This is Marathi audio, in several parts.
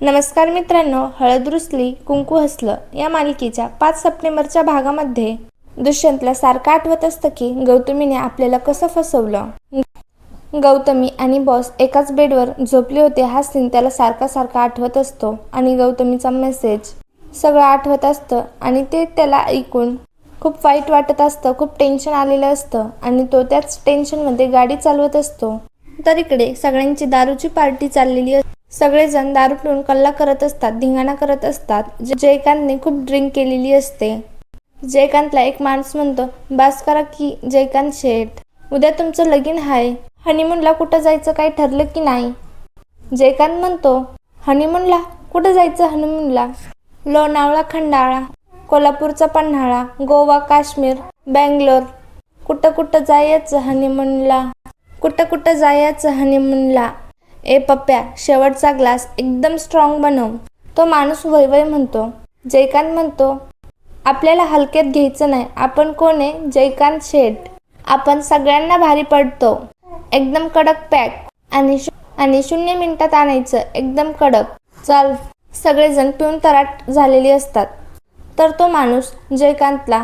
नमस्कार मित्रांनो हळद रुसली कुंकू हसलं या मालिकेच्या पाच सप्टेंबरच्या भागामध्ये दुष्यंतला सारखं आठवत असतं की गौतमीने आपल्याला कसं फसवलं. गौतमी आणि बॉस एकाच बेडवर झोपले होते हा सीन त्याला सारखा सारखा आठवत असतो आणि गौतमीचा मेसेज सगळं आठवत असतं आणि ते त्याला ऐकून खूप वाईट वाटत असतं खूप टेन्शन आलेलं असतं आणि तो त्याच टेन्शनमध्ये गाडी चालवत असतो. तर इकडे सगळ्यांची दारूची पार्टी चाललेली असते सगळेजण दारू पिऊन कल्ला करत असतात धिंगाणा करत असतात. जयकांतने खूप ड्रिंक केलेली असते. जयकांतला एक माणूस म्हणतो बास करा की जयकांत शेठ. उद्या तुमचं लगीन आहे हनीमूनला कुठं जायचं काही ठरलं की नाही? जयकांत म्हणतो हनीमूनला कुठं जायचं हनीमूनला लोणावळा खंडाळा कोल्हापूरचा पन्हाळा गोवा काश्मीर बँगलोर. कुठं कुठं जायचं हनीमूनला कुठं कुठं जायचं हनीमूनला ए पप्प्या शेवटचा ग्लास एकदम स्ट्रॉंग बनव. तो माणूस वयवय म्हणतो. जयकांत म्हणतो आपल्याला हलक्यात घ्यायचं नाही. आपण कोण आहे? जयकांत शेठ. आपण सगळ्यांना भारी पडतो. एकदम कडक पॅक. आणि आणि शून्य मिनिटात आणायचं. एकदम कडक. चाल सगळेजण पिऊन तराट झालेली असतात. तर तो माणूस जयकांतला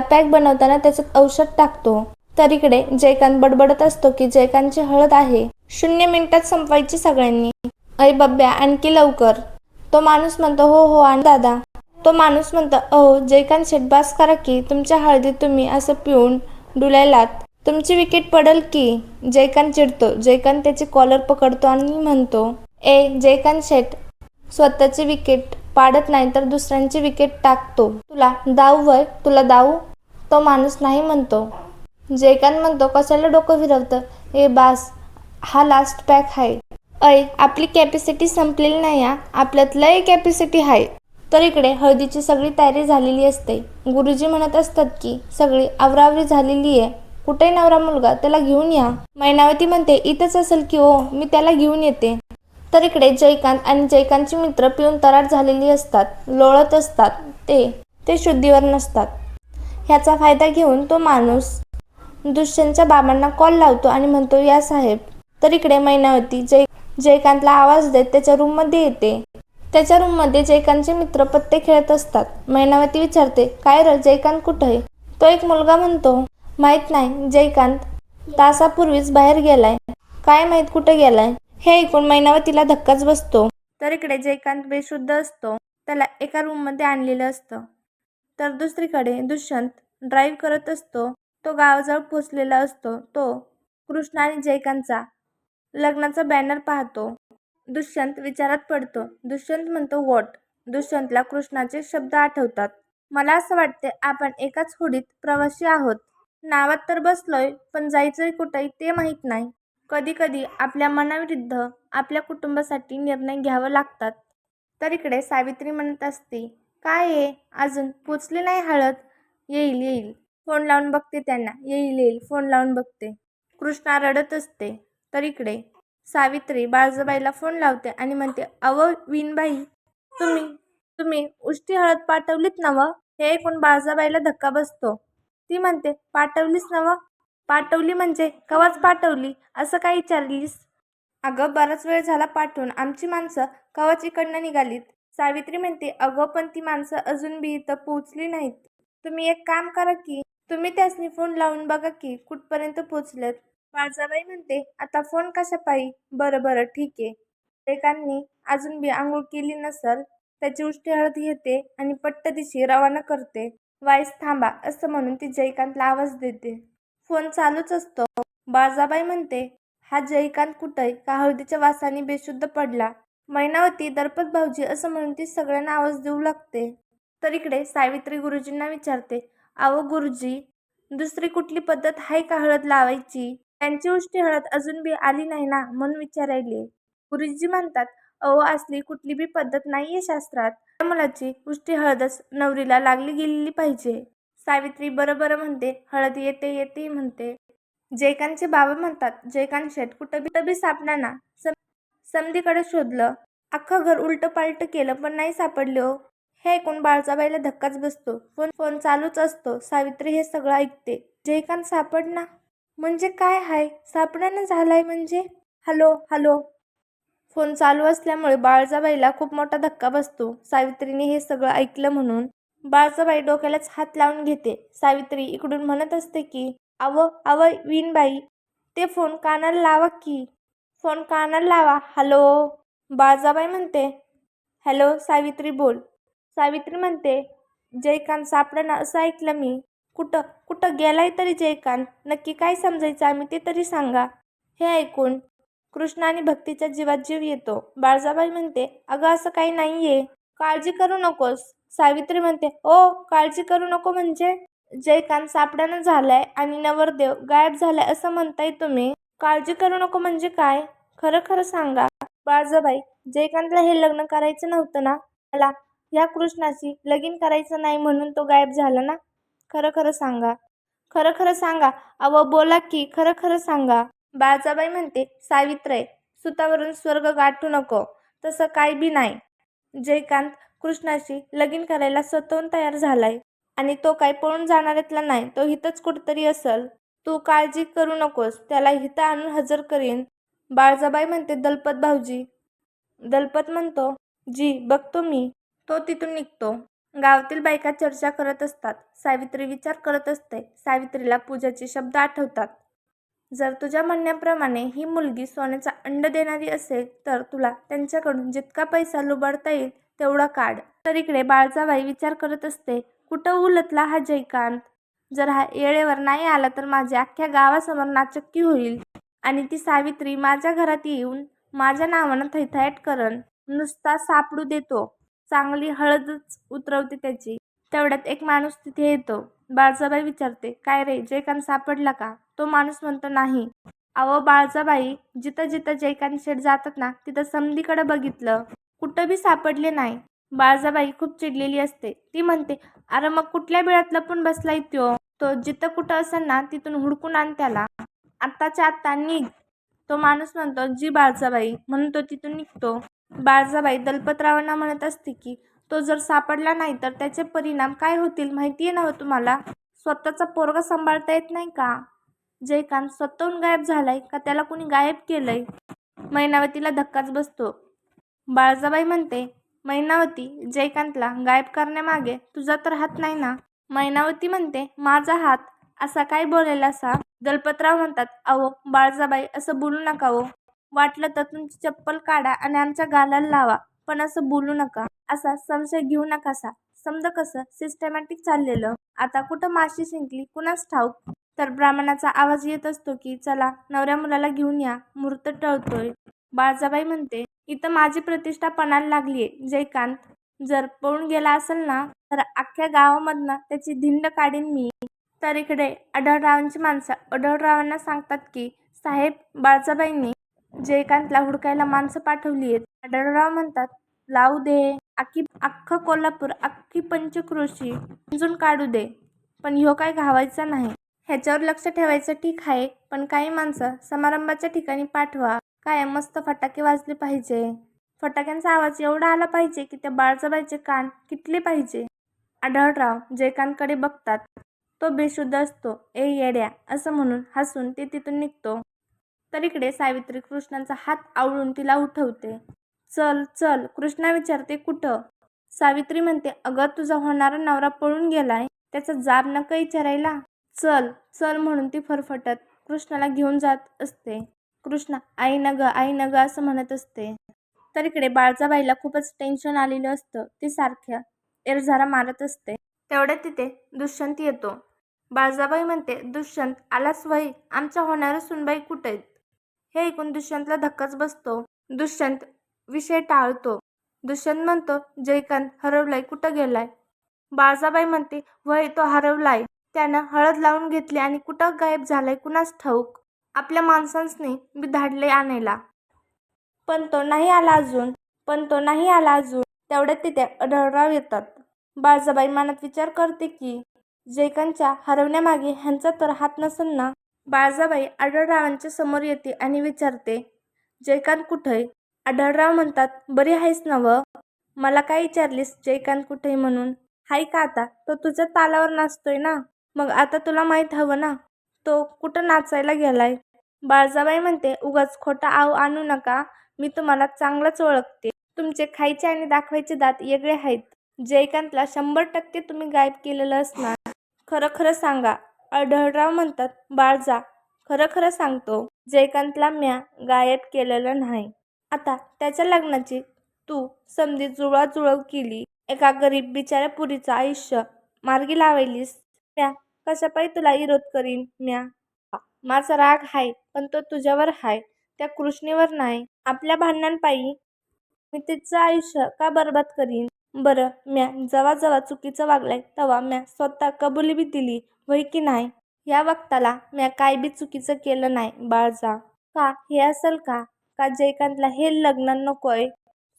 पॅक बनवताना त्याच्यात औषध टाकतो. तर इकडे जयकांत बडबडत असतो की जयकांतची हळद आहे. शून्य मिनिटात संपवायची सगळ्यांनी. अरे बब्ब्या आणखी लवकर. तो माणूस म्हणतो हो हो आणि दादा. तो माणूस म्हणतो अहो जयकांत शेठ बास करा की तुमच्या हळदीत तुम्ही असं पिऊन डुलायलात. तुमची विकेट पडल की जयकांत चिडतो. जयकांत त्याची कॉलर पकडतो आणि म्हणतो ए जयकांत शेट स्वतःची विकेट पाडत नाही तर दुसऱ्यांची विकेट टाकतो. तुला दाऊ वय तुला दाऊ? तो माणूस नाही म्हणतो. जयकांत म्हणतो कशाला डोकं फिरवतं? ए बास. हा लास्ट पॅक आहे. अय आपली कॅपॅसिटी संपलेली नाही आपल्यात लय कॅपॅसिटी आहे. तर इकडे हळदीची सगळी तयारी झालेली असते. गुरुजी म्हणत असतात की सगळी आवरावरी झालेली आहे. कुठे नवरा मुलगा? त्याला घेऊन या. मैनावती म्हणते इथंच असेल की ओ मी त्याला घेऊन येते. तर इकडे जयकांत आणि जयकांतचे मित्र पिऊन तराट झालेली असतात. लोळत असतात. ते ते शुद्धीवर नसतात. ह्याचा फायदा घेऊन तो माणूस दुष्यंतच्या बाबांना कॉल लावतो आणि म्हणतो या साहेब तर इकडे मैनावती जय जयकांतला आवाज देत त्याच्या रूममध्ये येते. त्याच्या रूममध्ये जयकांतचे मित्र पत्ते खेळत असतात. मैनावती विचारते काय र जयकांत कुठं आहे? तो एक मुलगा म्हणतो माहीत नाही जयकांत तासापूर्वीच बाहेर गेलाय. काय माहीत कुठे गेलाय? हे ऐकून मैनावतीला धक्काच बसतो. तर इकडे जयकांत बेशुद्ध असतो. त्याला एका रूममध्ये आणलेलं असतं. तर दुसरीकडे दुष्यंत ड्राईव्ह करत असतो. तो गावाजवळ पोचलेला असतो. तो कृष्ण आणि जयकांतचा लग्नाचा बॅनर पाहतो. दुष्यंत विचारात पडतो. दुष्यंत म्हणतो वॉट दुष्यंतला कृष्णाचे शब्द आठवतात. मला असं वाटते आपण एकाच होडीत प्रवासी आहोत. नावात तर बसलोय पण जायचंय कुठंय ते माहीत नाही. कधी कधी आपल्या मनाविरुद्ध आपल्या कुटुंबासाठी निर्णय घ्यावं लागतात. तर इकडे सावित्री म्हणत असते काय आहे? अजून पोचले नाही हळद? येईल येईल. फोन लावून बघते त्यांना. येईल येईल. फोन लावून बघते. कृष्णा रडत असते. तर इकडे सावित्री बाळजाबाईला फोन लावते आणि म्हणते अव विनबाई तुम्ही तुम्ही उष्टी हळद पाठवलीत नवं हे ऐकून बाळजाबाईला धक्का बसतो. ती म्हणते पाठवलीस नवं पाठवली म्हणजे? कवाच पाठवली? असं काय विचारलीस? अगं बराच वेळ झाला पाठवून. आमची माणसं कवाच इकडनं निघालीत. सावित्री म्हणते अगं पण ती माणसं अजून बी इथं पोचली नाहीत. तुम्ही एक काम करा की तुम्ही त्यासनी फोन लावून बघा की कुठपर्यंत पोचलेत बाळजाबाई म्हणते आता फोन कशा पायी? बरं बरं ठीक आहे. एकांनी अजून बी आंघोळ केली नसल त्याची उष्टी हळद घेते आणि पट्ट दिशी रवाना करते. वाईस थांबा असं म्हणून ती जयकांतला आवाज देते. फोन चालूच असतो. बाळजाबाई म्हणते हा जयकांत कुठे का हळदीच्या वासाने बेशुद्ध पडला? मैनावती दरपत भाऊजी असं म्हणून ती सगळ्यांना आवाज देऊ लागते. तर इकडे सावित्री गुरुजींना विचारते अहो गुरुजी दुसरी कुठली पद्धत आहे का हळद लावायची? त्यांची उष्टी हळद अजून बी आली नाही ना म्हणून विचारायले. गुरुजी म्हणतात अहो असली कुठली बी पद्धत नाहीये शास्त्रात. त्या मुलाची उष्टी हळदच नवरीला लागली गेलेली पाहिजे. सावित्री बरं बरं म्हणते हळद येते येते म्हणते. जयकांतचे बाबा म्हणतात जयकांत शेठ कुठं बी तबी सापडा ना सम समधीकडे शोधलं. अख्खं घर उलटं पालटं केलं पण नाही सापडले हो. हे ऐकून बाळजाबाईला धक्काच बसतो. फोन फोन चालूच असतो. सावित्री हे सगळं ऐकते. जयकांत सापडना म्हणजे काय हाय? सापडानं झालाय म्हणजे? Hello hello. फोन चालू असल्यामुळे बाळजाबाईला खूप मोठा धक्का बसतो. सावित्रीने हे सगळं ऐकलं म्हणून बाळजाबाई डोक्यालाच हात लावून घेते. सावित्री इकडून म्हणत असते की आव आव विनबाई ते फोन कानाला लावा की. फोन कानाला लावा? हॅलो. बाळजाबाई म्हणते हॅलो सावित्री बोल. सावित्री म्हणते जयकांत सापडणं असं ऐकलं मी. कुठं कुठं गेलाय तरी जयकांत नक्की काय समजायचं आम्ही ते तरी सांगा. हे ऐकून कृष्ण आणि भक्तीच्या जीवात जीव येतो. बाळजाबाई म्हणते अगं असं काही नाहीये. काळजी करू नकोस. सावित्री म्हणते ओ काळजी करू नको म्हणजे? जयकांत सापड्यानं झालाय आणि नवरदेव गायब झालाय असं म्हणताय तुम्ही. काळजी करू नको म्हणजे काय? खरं खरं सांगा. बाळजाबाई जयकांतला हे लग्न करायचं नव्हतं ना? मला ह्या कृष्णाशी लगीन करायचं नाही म्हणून तो गायब झाला ना? खरं खरं सांगा. खरं खरं सांगा. अव बोला की खरं खरं सांगा. बाळजाबाई म्हणते सावित्रे सुतावरून स्वर्ग गाठू नको. तसं काय बी नाही. जयकांत कृष्णाशी लगीन करायला स्वतःहून तयार झालाय. आणि तो काय पळून जाणाऱ्यातला नाही. तो हितच कुठतरी असल. तू काळजी करू नकोस. त्याला हिथं आणून हजर करीन. बाळजाबाई म्हणते दलपत भाऊजी. दलपत म्हणतो जी बघतो मी. तो तिथून निघतो. गावातील बायका चर्चा करत असतात. सावित्री विचार करत असते. सावित्रीला पूजाचे शब्द आठवतात. जर तुझ्या म्हणण्याप्रमाणे ही मुलगी सोन्याचा अंड देणारी असेल तर तुला त्यांच्याकडून जितका पैसा लुबाडता येईल तेवढा काढ. तर इकडे बाळजाबाई विचार करत असते कुठं उलटला हा जयकांत? जर हा येळेवर नाही आला तर माझ्या अख्ख्या गावासमोर नाचक्की होईल. आणि ती सावित्री माझ्या घरात येऊन माझ्या नावानं थैथायट करण. नुसता सापडू देतो. चांगली हळदच उतरवते त्याची. तेवढ्यात एक माणूस तिथे येतो. बाळजाबाई विचारते काय रे जयकांत सापडला का? तो माणूस म्हणतो नाही. अहो बाळजाबाई जिथं जिथं जयकांत शेठ जातात ना तिथं समधीकडे बघितलं. कुठं बी सापडले नाही. बाळजाबाई खूप चिडलेली असते. ती म्हणते अरे मग कुठल्या बिळात लपून बसलाय त्यो? तो जिथं कुठं असेल ना तिथून हुडकून आण त्याला. आत्ताच्या आत्ता निघ. तो माणूस म्हणतो जी बाळजाबाई. म्हणून तो तिथून निघतो. बाळजाबाई दलपतरावांना म्हणत असते की तो जर सापडला नाही तर त्याचे परिणाम काय होतील माहिती आहे ना हो तुम्हाला? स्वतःचा पोरगा सांभाळता येत नाही का? जयकांत स्वतःहून गायब झालाय का त्याला कुणी गायब केलंय? मैनावतीला धक्काच बसतो. बाळजाबाई म्हणते मैनावती जयकांतला गायब करण्यामागे तुझा तर हात नाही ना? मैनावती म्हणते माझा हात? असा काय बोललेला असा? दलपतराव म्हणतात अहो बाळजाबाई असं बोलू नका हो. वाटलं तर तुमची चप्पल काढा आणि आमच्या गालाला लावा. पण असं बोलू नका. असा संशय घेऊ नकासा समजा कसं सिस्टमॅटिक चाललेलं. आता कुठं माशी शिंकली कुणास ठाऊक? तर ब्राह्मणाचा आवाज येत असतो की चला नवऱ्या मुलाला घेऊन या. मूर्त टळतोय. बाळजाबाई म्हणते इथं माझी प्रतिष्ठा पणाला लागलीये जयकांत. जर पळून गेला असेल ना तर अख्ख्या गावामधनं त्याची धिंड काढीन मी. तर इकडे आढळरावांची माणसं आढळरावांना सांगतात की साहेब बाळजाबाईंनी जयकांतला हुडकायला माणसं पाठवली आहेत आढळराव म्हणतात लावू दे. अख्खी अख्खं कोल्हापूर अख्खी पंचक्रोशी समजून काढू दे. पण ह्यो काय घावायचा नाही. ह्याच्यावर लक्ष ठेवायचं ठीक आहे पण काही माणसं समारंभाच्या ठिकाणी पाठवा. काय मस्त फटाके वाजले पाहिजे. फटाक्यांचा आवाज एवढा आला पाहिजे की त्या बाळजबाईचे कान किटले पाहिजे. आढळराव जयकांतकडे बघतात. तो बेशुद्ध असतो. ए येड्या असं म्हणून हसून ते तिथून निघतो. तर इकडे सावित्री कृष्णाचा हात आवळून तिला उठवते. चल चल कृष्णा विचारते कुठं? सावित्री म्हणते अगं तुझा होणारा नवरा पळून गेलाय त्याचा जाब नका विचारायला. चल चल म्हणून ती फरफटत कृष्णाला घेऊन जात असते. कृष्णा आई न ग आई न ग असं म्हणत असते. तर इकडे बाळजाबाईला खूपच टेन्शन आलेलं असतं. ती सारख्या एरझारा मारत असते. तेवढ्यात तिथे दुष्यंत येतो. बाळजाबाई म्हणते दुष्यंत आलास वही? आमच्या होणारं सुनबाई कुठे? हे ऐकून दुष्यंतला धक्काच बसतो. दुष्यंत विषय टाळतो. दुष्यंत म्हणतो जयकांत हरवलाय कुठं गेलाय? बाळजाबाई म्हणते वय तो हरवलाय. त्यानं हळद लावून घेतली आणि कुठं गायब झालाय कुणास ठाऊक? आपल्या माणसांसनी मी धाडले आणायला. पण तो नाही आला अजून. पण तो नाही आला अजून. तेवढ्यात तिथे आढळराव येतात. बाळजाबाई मनात विचार करते की जयकांतच्या हरवण्यामागे ह्यांचा तर हात नसेल ना? बाळजाबाई आढळरावांच्या समोर येते आणि विचारते जयकांत कुठे? आढळराव म्हणतात बरी आहेस ना व? मला काय विचारलीस जयकांत कुठे म्हणून? हाय का आता? तो तुझ्या तालावर नाचतोय ना? मग आता तुला माहीत हवं ना? तो कुठं नाचायला गेलाय? बाळजाबाई म्हणते उगाच खोटा आव आणू नका. मी तुम्हाला चांगलंच ओळखते. तुमचे खायचे आणि दाखवायचे दात वेगळे आहेत. जयकांतला शंभर टक्के तुम्ही गायब केलेलं असणार. खरं खरं सांगा. आढळराव म्हणतात बाळजा खरं खरं सांगतो जयकांतला म्या गायब केलेलं नाही. आता त्याच्या लग्नाची तू समधी जुळवाजुळव केली. एका गरीब बिचाऱ्या पुरीचं आयुष्य मार्गी लावायलीस. म्या कशापायी तुला विरोध करीन म्या? माझा राग हाय पण तो तुझ्यावर हाय. त्या कृष्णेवर नाही. आपल्या भांडणांपायी मी तिचं आयुष्य का बरबाद करीन? बरं म्या जवा जवा चुकीचं वागलंय तवा म्या स्वतः कबुली बी दिली होय की नाही? या वक्ताला म्या काय बी चुकीचं केलं नाही बाळजा का हे असेल का? का जयकांतला हे लग्न नकोय?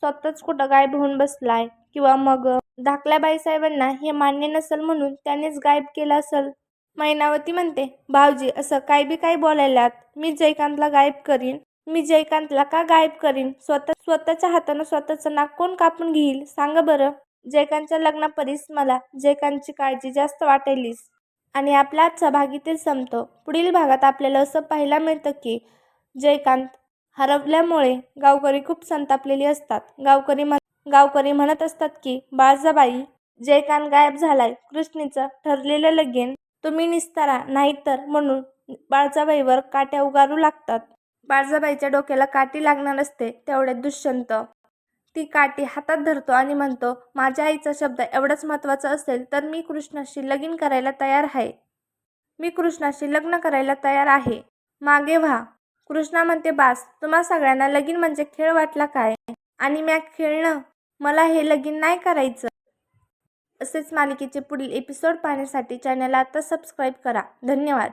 स्वतःच कुठं गायब होऊन बसलाय? किंवा मग धाकल्या बाईसाहेबांना हे मान्य नसेल म्हणून त्यानेच गायब केलं असेल? मैनावती म्हणते भाऊजी असं काय बी काय बोलायलात मी जयकांतला गायब करीन. मी जयकांतला का गायब करीन? स्वतः स्वतःच्या हातानं स्वतःचं नाक कोण कापून घेईल? सांगा बरं. जयकांतच्या लग्नापरीस मला जयकांतची काळजी जास्त वाटेलीस आणि आपला आजचा भाग संपतो. पुढील भागात आपल्याला असं पाहायला मिळतं की जयकांत हरवल्यामुळे गावकरी खूप संतापलेली असतात. गावकरी म्हण गावकरी म्हणत असतात की बाळजाबाई जयकांत गायब झालाय. कृष्णीचं ठरलेलं लगीन. तुम्ही निस्तारा नाहीतर म्हणून बाळजाबाईवर काट्या उगारू लागतात. बाळजाबाईच्या डोक्याला काठी लागणार असते तेवढ्यात दुष्यंत. ती काठी हातात धरतो आणि म्हणतो माझ्या आईचा शब्द एवढाच महत्त्वाचा असेल तर मी कृष्णाशी लगीन करायला तयार आहे. मी कृष्णाशी लग्न करायला तयार आहे. मागे व्हा. कृष्णा म्हणते बास तुम्हा सगळ्यांना लगीन म्हणजे खेळ वाटला काय? आणि म्या खेळणं? मला हे लगीन नाही करायचं. असेच मालिकेचे पुढील एपिसोड पाहण्यासाठी चॅनलला आता सबस्क्राईब करा. धन्यवाद.